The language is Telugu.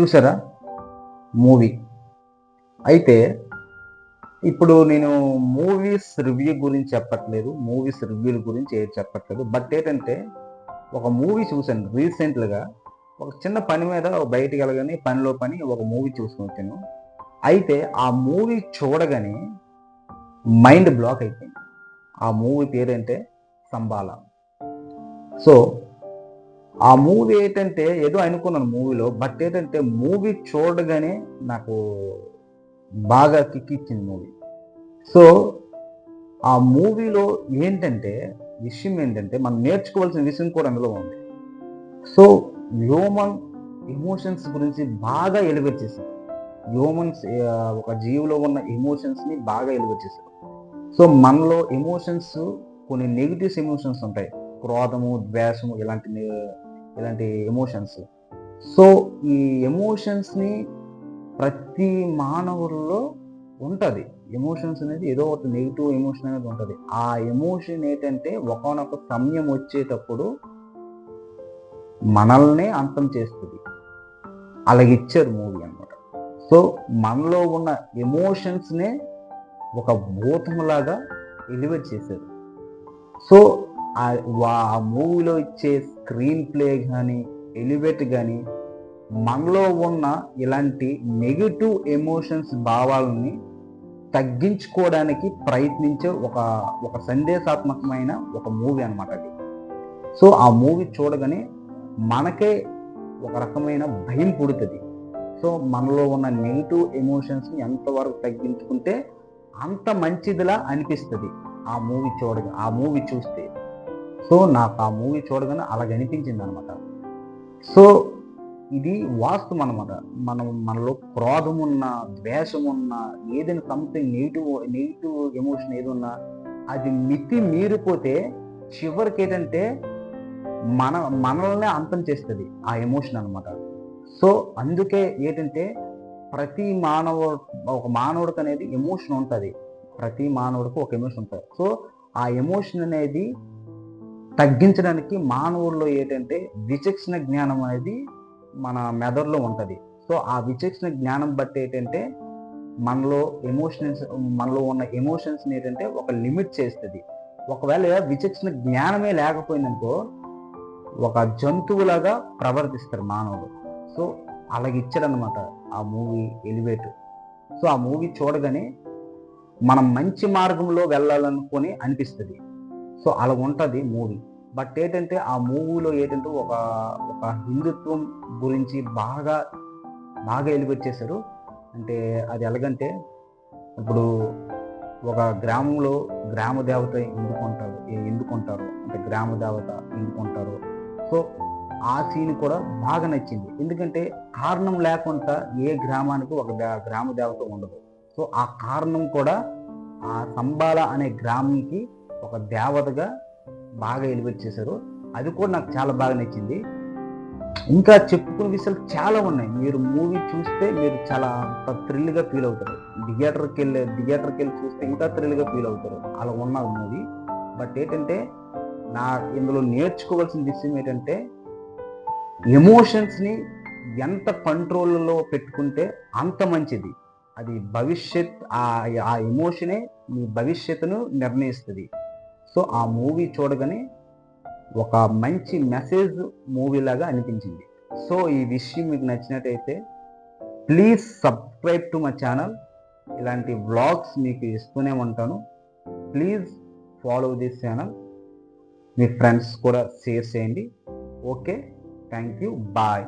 చూసారా? మూవీ. అయితే ఇప్పుడు నేను మూవీస్ రివ్యూ గురించి చెప్పట్లేదు. మూవీస్ రివ్యూల గురించి ఏది చెప్పట్లేదు. బట్ ఏంటంటే ఒక మూవీ చూశాను రీసెంట్గా. ఒక చిన్న పని మీద బయటికి వెళ్ళగానే పనిలో పని ఒక మూవీ చూసుకుని వచ్చాను. అయితే ఆ మూవీ చూడగానే మైండ్ బ్లాక్ అయిపోయింది. ఆ మూవీ పేరేంటే సంబాల. సో ఆ మూవీ ఏంటంటే ఏదో అనుకున్నాను మూవీలో బట్ ఏంటంటే మూవీ చూడగానే నాకు బాగా కిక్ ఇచ్చింది మూవీ. సో ఆ మూవీలో ఏంటంటే విషయం ఏంటంటే మనం నేర్చుకోవాల్సిన విషయం కూడా అందులో ఉంది. సో హ్యూమన్ ఎమోషన్స్ గురించి బాగా ఎలివేట్ చేశారు హ్యూమన్స్ ఒక జీవిలో ఉన్న ఎమోషన్స్ని బాగా ఎలివేట్ చేశారు సో మనలో ఎమోషన్స్ కొన్ని నెగిటివ్స్ ఎమోషన్స్ ఉంటాయి. క్రోధము ద్వేషము ఇలాంటి ఇలాంటి ఎమోషన్స్ సో ఈ ఎమోషన్స్ని ప్రతి మానవుల్లో ఉంటుంది. ఎమోషన్స్ అనేది ఏదో ఒక నెగిటివ్ ఎమోషన్ అనేది ఉంటుంది. ఆ ఎమోషన్ ఏంటంటే ఒకనొక సమయం వచ్చేటప్పుడు మనల్నే అంతం చేస్తుంది. అలాగే ఇచ్చారు మూవీ అనమాట సో మనలో ఉన్న ఎమోషన్స్నే ఒక భూతంలాగా ఎలివేట్ చేశారు. సో ఆ మూవీలో ఇచ్చే స్క్రీన్ ప్లే కానీ ఎలివేట్ కానీ మనలో ఉన్న ఇలాంటి నెగిటివ్ ఎమోషన్స్ భావాలని తగ్గించుకోవడానికి ప్రయత్నించే ఒక ఒక సందేశాత్మకమైన ఒక మూవీ అన్నమాట అది. సో ఆ మూవీ చూడగానే మనకే ఒక రకమైన భయం పుడుతుంది. సో మనలో ఉన్న నెగిటివ్ ఎమోషన్స్ని ఎంతవరకు తగ్గించుకుంటే అంత మంచిదిలా అనిపిస్తుంది. ఆ మూవీ చూడగా ఆ మూవీ చూస్తే. సో నాకు ఆ మూవీ చూడగానే అలాగ అనిపించింది అనమాట సో ఇది వాస్తవం అనమాట మనం మనలో క్రోధం ఉన్న ద్వేషం ఉన్న ఏదైనా సంథింగ్ నెగిటివ్ నెగిటివ్ ఎమోషన్ ఏది ఉన్నా అది మితి మీరిపోతే చివరికి ఏంటంటే మన మనల్నే అంతం చేస్తుంది ఆ ఎమోషన్ అనమాట. సో అందుకే ఏంటంటే ప్రతి మానవ ఒక మానవుడికి అనేది ఎమోషన్ ఉంటుంది. ప్రతి మానవుడికి ఒక ఎమోషన్ ఉంటుంది. సో ఆ ఎమోషన్ అనేది తగ్గించడానికి మానవుల్లో ఏంటంటే విచక్షణ జ్ఞానం అనేది మన మెదడులో ఉంటుంది. సో ఆ విచక్షణ జ్ఞానం బట్టి ఏంటంటే మనలో ఎమోషన్స్ మనలో ఉన్న ఎమోషన్స్ని ఏంటంటే ఒక లిమిట్ చేస్తుంది. ఒకవేళ విచక్షణ జ్ఞానమే లేకపోయిందనుకో ఒక జంతువులాగా ప్రవర్తిస్తారు మానవుడు సో అలాగే ఇచ్చాడనమాట ఆ మూవీ ఎలివేట్. సో ఆ మూవీ చూడగానే మనం మంచి మార్గంలో వెళ్ళాలనుకొని అనిపిస్తుంది. సో అలా ఉంటుంది మూవీ. బట్ ఏంటంటే ఆ మూవీలో ఏంటంటే ఒక ఒక హిందుత్వం గురించి బాగా బాగా ఎలివేట్ చేశారు అంటే అది ఎలాగంటే ఇప్పుడు ఒక గ్రామంలో గ్రామ దేవత ఎందుకుంటారు ఎందుకుంటారు అంటే గ్రామ దేవత ఎందుకుంటారు సో ఆ సీన్ కూడా బాగా నచ్చింది. ఎందుకంటే కారణం లేకుండా ఏ గ్రామానికి ఒక గ్రామ దేవత ఉండదు. సో ఆ కారణం కూడా ఆ సంబాల అనే గ్రామంకి ఒక దేవతగా బాగా ఎలివేట్ చేశారు. అది కూడా నాకు చాలా బాగా నచ్చింది. ఇంకా చెప్పుకునే విషయాలు చాలా ఉన్నాయి. మీరు మూవీ చూస్తే మీరు చాలా థ్రిల్గా ఫీల్ అవుతారు. థియేటర్కి వెళ్ళి థియేటర్కి వెళ్ళి చూస్తే ఇంకా థ్రిల్గా ఫీల్ అవుతారు. అలా ఉన్న మూవీ. బట్ ఏంటంటే నా ఇందులో నేర్చుకోవాల్సిన విషయం ఏంటంటే ఎమోషన్స్ని ఎంత కంట్రోల్లో పెట్టుకుంటే అంత మంచిది. అది భవిష్యత్ ఆ ఎమోషనే మీ భవిష్యత్తును నిర్ణయిస్తుంది. సో ఆ మూవీ చూడగానే ఒక మంచి మెసేజ్ మూవీ లాగా అనిపించింది. సో ఈ విషయం మీకు నచ్చినట్టయితే please subscribe to my channel. ఇలాంటి వ్లాగ్స్ మీకు ఇస్తూనే ఉంటాను. Please follow this channel. Me friends కూడా షేర్ చేయండి. Okay thank you bye.